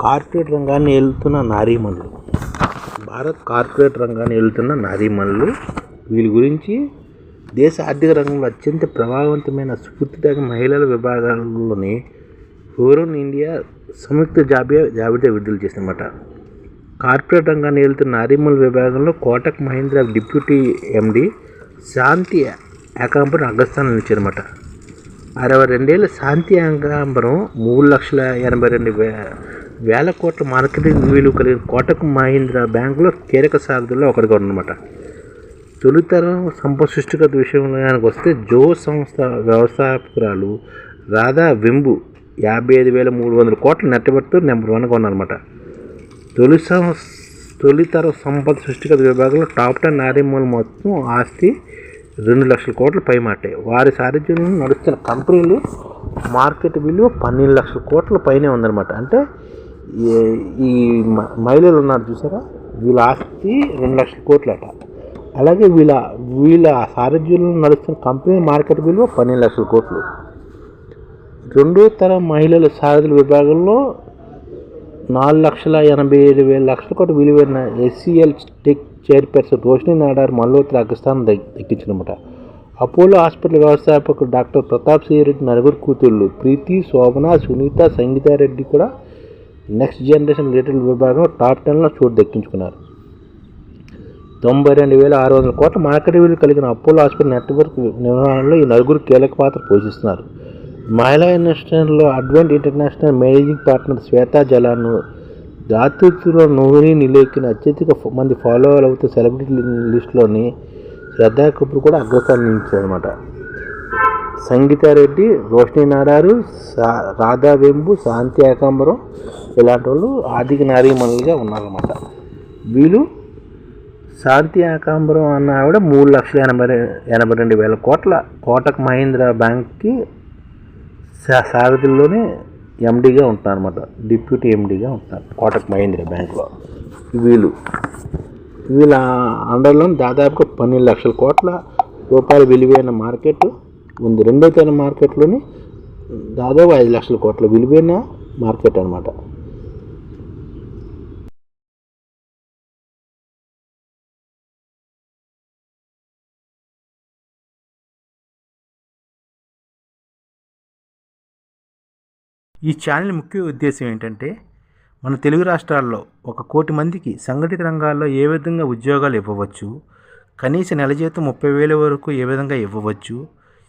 Corporate రంగాన్ని ఏలుతున్న నారీమణులు Bharat corporate రంగాన్ని ఏలుతున్న నారీమణులు వీళ్ళ గురించి దేశ ఆర్థిక రంగంలో అత్యంత ప్రభావవంతమైన స్ఫూర్తిదాయక మహిళల విభాగాల్లోని ఫోరన్ ఇండియా సంయుక్త జాబితా జాబితా విడుదల చేసిందన్నమాట. కార్పొరేట్ రంగాన్ని ఏలుతున్న నారీమణుల విభాగంలో కోటక్ మహీంద్ర డిప్యూటీ ఎండి శాంతి ఏకాంబరం అగ్రస్థానం నిలిచారన్నమాట. అరవై రెండేళ్ళ శాంతి అంగాంబరం మూడు లక్షల ఎనభై రెండు వేల కోట్ల మార్కెటింగ్ విలువ కలిగిన కోటక్ మహీంద్ర బ్యాంకులో కీలక సారథుల్లో ఒకరిగా ఉన్నమాట. తొలితరం సంపద సృష్టిగత విషయంలోకి వస్తే జో సంస్థ వ్యవస్థాపకురాలు రాధా వెంబు యాభై ఐదు వేల మూడు వందల కోట్ల నెట్టబెడుతూ నెంబర్ వన్గా ఉన్నారన్నమాట. తొలి సం తొలితర సంపద సృష్టిగత విభాగంలో టాప్ టెన్ నారీమూల మొత్తం ఆస్తి రెండు లక్షల కోట్ల పైమాటే. వారి సారథ్యంలో నడుస్తున్న కంపెనీలు మార్కెట్ విలువ పన్నెండు లక్షల కోట్ల పైనే ఉందన్నమాట. అంటే ఈ- ఈ మ- మహిళలు ఉన్నారు చూసారా? వీళ్ళ ఆస్తి రెండు లక్షల కోట్లు అట అలాగే వీళ్ళ వీళ్ళ సారథ్యంలో నడుస్తున్న కంపెనీ మార్కెట్ విలువ పన్నెండు లక్షల కోట్లు. రెండో తరం మహిళల సారథుల విభాగంలో నాలుగు లక్షల ఎనభై ఏడు వేల లక్షల కోట్ల విలువైన SCL tech chairperson Roshni Nadar Malhotra అగ్రస్థానం దక్ దక్కించినమాట అపోలో హాస్పిటల్ వ్యవస్థాపకుడు డాక్టర్ ప్రతాప్ సింగ్ రెడ్డి నలుగురు కూతుళ్ళు ప్రీతి శోభన సునీత సంగీతారెడ్డి కూడా నెక్స్ట్ జనరేషన్ రిటైల్ విభాగంలో టాప్ టెన్లో చోటు దక్కించుకున్నారు. తొంభై రెండు వేల ఆరు వందల కోట్ల మార్కెట్ విలువ కలిగిన అపోలో హాస్పిటల్ నెట్వర్క్ నిర్వహణలో ఈ నలుగురు కీలక పాత్ర పోషిస్తున్నారు. మహిళా ఇండస్ట్రీలో Advent International managing partner Shweta Jalan దాతృత్వంలో నూరి నిలేకిన అత్యధిక మంది ఫాలోవర్ అవుతున్న సెలబ్రిటీ లిస్టులోని శ్రద్ధా కపూర్ కూడా అగ్రస్థానం నిలిచారనమాట సంగీతారెడ్డి రోషిని నాడారు సా రాధా వెంబు శాంతి ఏకాంబరం ఇలాంటి వాళ్ళు ఆర్థిక నారీమణులుగా ఉన్నారన్నమాట. వీళ్ళు శాంతి ఏకాంబరం అన్న ఆవిడ మూడు లక్షల ఎనభై ఎనభై రెండు వేల కోట్ల కోటక్ మహీంద్ర బ్యాంక్కి సారథుల్లోనే ఎండీగా ఉంటారన్నమాట. డిప్యూటీ ఎండీగా ఉంటారు కోటక్ మహీంద్ర బ్యాంక్లో. వీళ్ళు వీళ్ళ అండర్లో దాదాపుగా పన్నెండు లక్షల కోట్ల రూపాయల విలువైన మార్కెట్ ఉంది రెండో తరం మార్కెట్లోని దాదాపు ఐదు లక్షల కోట్ల విలువైన మార్కెట్ అనమాట ఈ ఛానల్ ముఖ్య ఉద్దేశం ఏంటంటే మన తెలుగు రాష్ట్రాల్లో ఒక కోటి మందికి సంఘటిత రంగాల్లో ఏ విధంగా ఉద్యోగాలు ఇవ్వవచ్చు కనీస నెల జీతం ముప్పై వేల వరకు ఏ విధంగా ఇవ్వవచ్చు